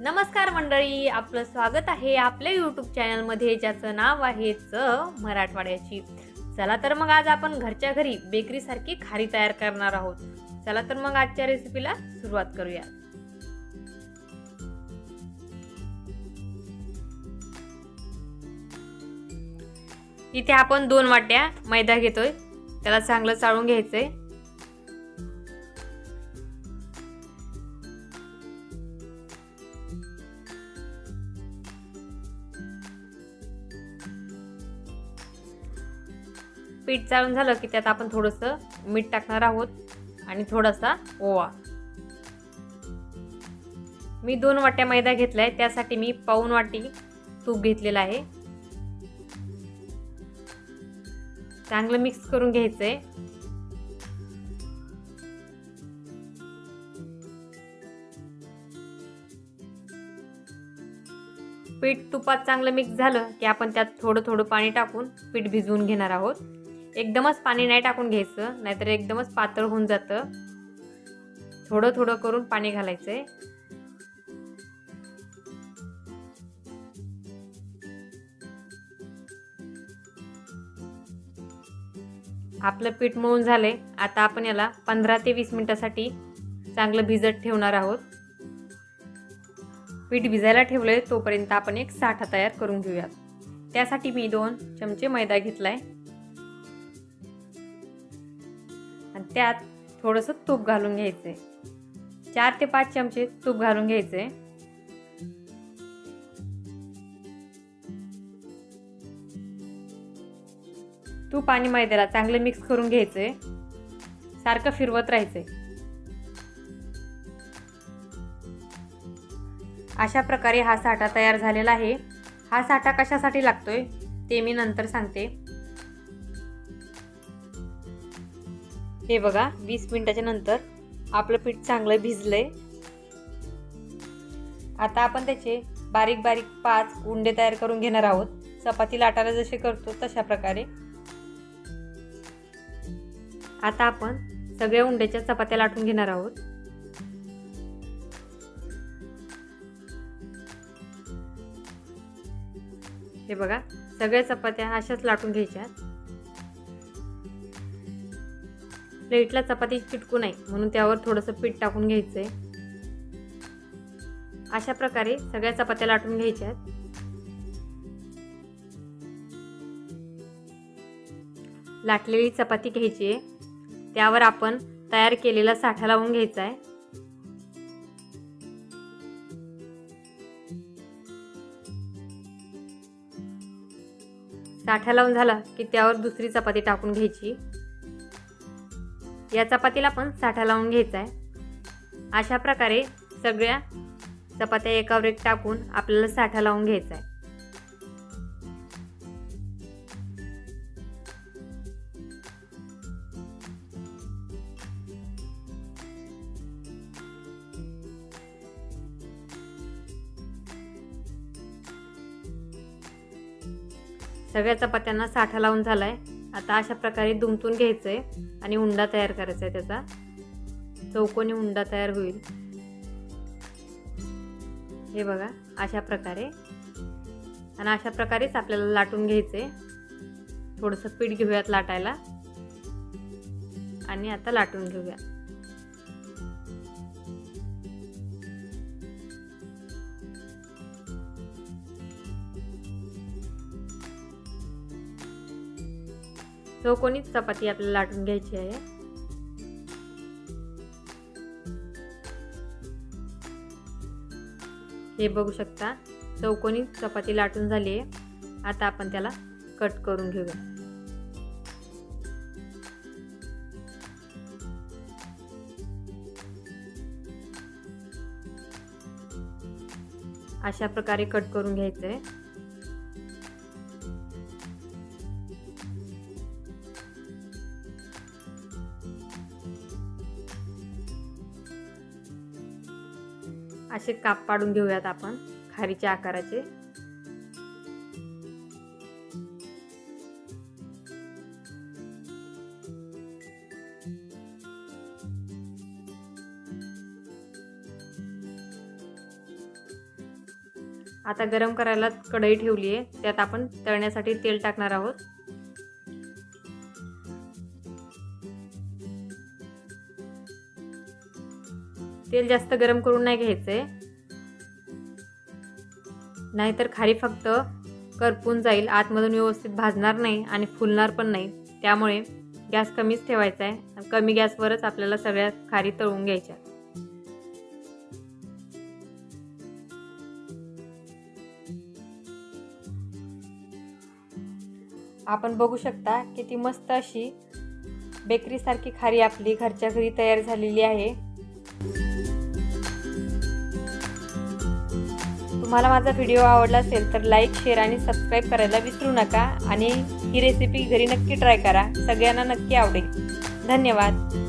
नमस्कार मंडळी आपलं स्वागत आहे आपल्या यूट्यूब चॅनलमध्ये ज्याचं नाव आहे च मराठवाड्याची. चला तर मग आज आपण घरच्या घरी बेकरीसारखी खारी तयार करणार आहोत. चला तर मग आजच्या रेसिपीला सुरुवात करूया. इथे आपण दोन वाट्या मैदा घेतोय. त्याला चांगलं चाळून घ्यायचंय. पीठ चाळून झालं की त्यात आपण थोडंसं मीठ टाकणार आहोत आणि थोडासा ओवा. मी दोन वाट्या मैदा घेतलाय त्यासाठी मी पाऊन वाटी तूप घेतलेलं आहे. चांगलं मिक्स करून घ्यायचंय. पीठ तुपात चांगलं मिक्स झालं की आपण त्यात थोडं थोडं पाणी टाकून पीठ भिजवून घेणार आहोत. एकदमच पाणी नाही टाकून घ्यायचं नाहीतर एकदमच पातळ होऊन जातं. थोडं थोडं करून पाणी घालायचंय. आपलं पीठ मळून झालंय. आता आपण याला पंधरा ते वीस मिनिटासाठी चांगलं भिजत ठेवणार आहोत. पीठ भिजायला ठेवलंय तोपर्यंत आपण एक साठा तयार करून घेऊयात. त्यासाठी मी दोन चमचे मैदा घेतलाय. आणि त्यात थोडंसं तूप घालून घ्यायचंय चार ते पाच चमचे तूप घालून घ्यायचे. तूप आणि मैद्याला चांगलं मिक्स करून घ्यायचंय सारखं फिरवत राहायचंय अशा प्रकारे हा साठा तयार झालेला आहे. हा साठा कशासाठी लागतोय ते मी नंतर सांगते. हे बघा वीस मिनिटाच्या नंतर आपलं पीठ चांगलं भिजलंय. आता आपण त्याचे बारीक बारीक पाच उंडे तयार करून घेणार आहोत. चपाती लाटायला जसे करतो तशा प्रकारे. आता आपण सगळ्या उंड्याच्या चपात्या लाटून घेणार आहोत. हे बघा सगळ्या चपात्या अशाच लाटून घ्यायच्या. प्लेटला चपाती चिटकू नये म्हणून त्यावर थोडंसं पीठ टाकून घ्यायचं आहे अशा प्रकारे सगळ्या चपात्या लाटून घ्यायच्या आहेत. लाटलेली चपाती घ्यायची आहे. त्यावर आपण तयार केलेला साठा लावून घ्यायचा आहे साठा लावून झाला की त्यावर दुसरी चपाती टाकून घ्यायची. या चपातीला पण साठा लावून घ्यायचा आहे. अशा प्रकारे सगळ्या चपात्या एकावर एक टाकून आपल्याला साठा लावून घ्यायचा आहे. सगळ्या चपात्यांना साठा लावून झाला आहे आता अशा प्रकारे दुमतून घ्यायचं आहे आणि उंडा तयार करायचा आहे त्याचा. चौकोनी उंडा तयार होईल. हे बघा अशा प्रकारे. आणि अशा प्रकारेच आपल्याला लाटून घ्यायचं आहे थोडंसं पीठ घेऊयात लाटायला. आणि आता लाटून घेऊया. चौकोनीच चपाती आपल्याला लाटून घ्यायची आहे. हे बघू शकता चौकोनी चपाती लाटून झाली आहे. आता आपण त्याला कट करून घेऊया. अशा प्रकारे कट करून घ्यायचं आहे असे काप पाडून घेऊयात आपण खारीच्या आकाराचे. आता गरम करायला कढई ठेवली आहे त्यात आपण तळण्यासाठी तेल टाकणार आहोत. तेल जास्त गरम करून नाही घ्यायचंय नाहीतर खारी फक्त करपून जाईल आतमधून व्यवस्थित भाजणार नाही आणि फुलणार पण नाही. त्यामुळे गॅस कमीच ठेवायचा आहे आणि कमी गॅसवरच आपल्याला सगळ्या खारी तळून घ्यायच्या. आपण बघू शकता किती मस्त अशी बेकरीसारखी खारी आपली घरच्या घरी तयार झालेली आहे. तुम्हाला माझा व्हिडिओ आवडला असेल तर लाईक शेअर आणि सबस्क्राईब करायला विसरू नका. आणि ही रेसिपी घरी नक्की ट्राय करा. सगळ्यांना नक्की आवडेल. धन्यवाद.